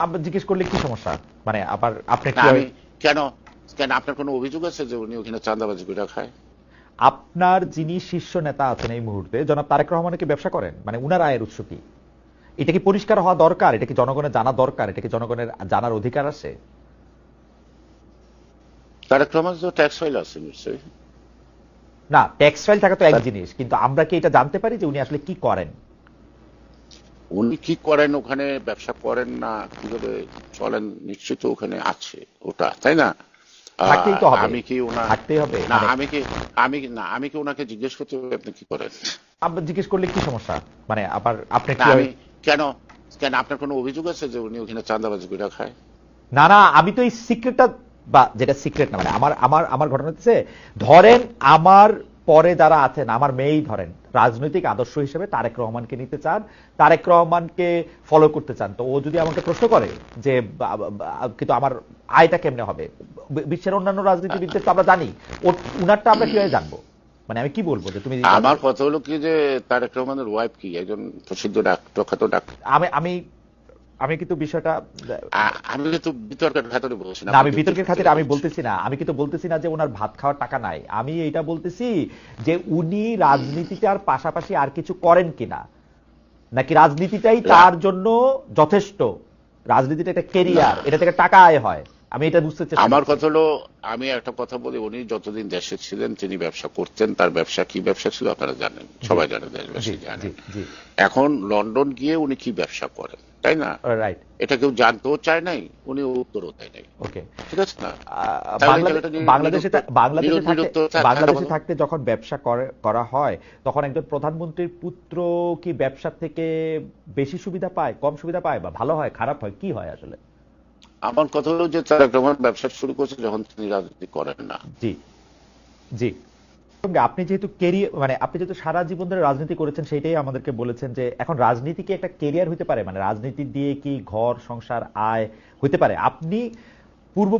আবার জিজ্ঞেস করলে কি সমস্যা? মানে আবার আপনি কি আমি কেন কেন আপনার কোনো অভিযোগ আছে যে উনি ওখানে চাঁদাবাজি করে খায়? আপনার যিনি শীর্ষ নেতা আছেন এই মুহূর্তে জনাব তারেক রহমানের কি ব্যবসা করেন? মানে উনার আয়ের উৎস কি? এটা কি পরিষ্কার হওয়া দরকার? এটা কি জনগণের জানা দরকার? এটা কি জনগণের জানার অধিকার আছে? তারেক রহমান তো ট্যাক্স ফাইল আছে নিশ্চয়ই। না ট্যাক্স ফাইল থাকা তো এক জিনিস কিন্তু আমরা কি এটা জানতে পারি যে উনি আসলে কি করেন? উনি কি করেন ওখানে? ব্যবসা করেন না? কীভাবে চলেন? নিশ্চিত ওখানে আছে ওটা তাই না। আমি কি হবে না মানে- আমি কি আমি না আমি কি ওনাকে জিজ্ঞেস করতে হবে আপনি কি করেন? আবার জিজ্ঞেস করলে কি সমস্যা? মানে আবার আপনি কি আমি কেন কেন আপনার কোনো অভিযোগ আছে যে উনি ওখানে চাঁদাবাজি করে খায়? না না আমি তো এই সিক্রেটটা বা যেটা সিক্রেট না মানে আমার আমার আমার ঘটনা হচ্ছে ধরেন আমার পরে যারা আছেন আমার মেয়েই ধরেন রাজনৈতিক আদর্শ হিসেবে তারেক রহমানকে নিতে চান তারেক রহমানকে ফলো করতে চান। তো ও যদি আমাকে প্রশ্ন করে যে কিন্তু আমার আয়টা কেমনে হবে? বিশ্বের অন্যান্য রাজনীতিবিদদের তো আমরা জানি। ও উনারটা আমরা কীভাবে জানব? মানে আমি কি বলব যে তুমি আমার কথা হলো কি যে তারেক রহমানের ওয়াইফ কি? একজন প্রসিদ্ধ ডাক্তার আমি আমি আমি কিন্তু বিষয়টা আমি কিন্তু বিতর্কের খাতিরে বলছি না আমি বিতর্কের খাতিরে আমি বলতেছি না। আমি কিন্তু বলতেছি না যে ওনার ভাত খাওয়ার টাকা নাই। আমি এটা বলতেছি যে উনি রাজনীতিটার পাশাপাশি আর কিছু করেন কিনা। নাকি রাজনীতিটাই তার জন্য যথেষ্ট। রাজনীতিটা একটা কেরিয়ার এটা থেকে টাকা আয় হয়। আমি এটা বুঝতে চাই আমার কথা হলো আমি একটা কথা বলি উনি যতদিন দেশে ছিলেন তিনি ব্যবসা করতেন তার ব্যবসা কি ব্যবসা ছিল আপনারা জানেন। সবাই জানেন। দেশবাসী জানেন এখন লন্ডন গিয়ে উনি কি ব্যবসা করেন তাই না? রাইট এটা কেউ জানতেও চায় নাই উনি উত্তরও দেয় নাই। ওকে ঠিক আছে না? তাহলে বাংলাদেশ- বাংলাদেশে থাকতে বাংলাদেশে থাকতে যখন ব্যবসা করে- করা হয় তখন একজন প্রধানমন্ত্রীর পুত্র কি ব্যবসা থেকে বেশি সুবিধা পায় কম সুবিধা পায় বা ভালো হয় খারাপ হয় কি হয় আসলে? আমার কথা হলো যে তারেক রহমান ব্যবসা শুরু করছে যখন তিনি রাজনীতি করেন না। জি জি। আপনি যেহেতু কেরিয়ার মানে আপনি যেহেতু সারা জীবন ধরে রাজনীতি করেছেন সেটাই আমাদেরকে বলেছেন যে এখন রাজনীতি কি একটা কেরিয়ার হতে পারে? মানে রাজনীতি দিয়ে কি ঘর, সংসার, আয় হতে পারে? আপনি পূর্ব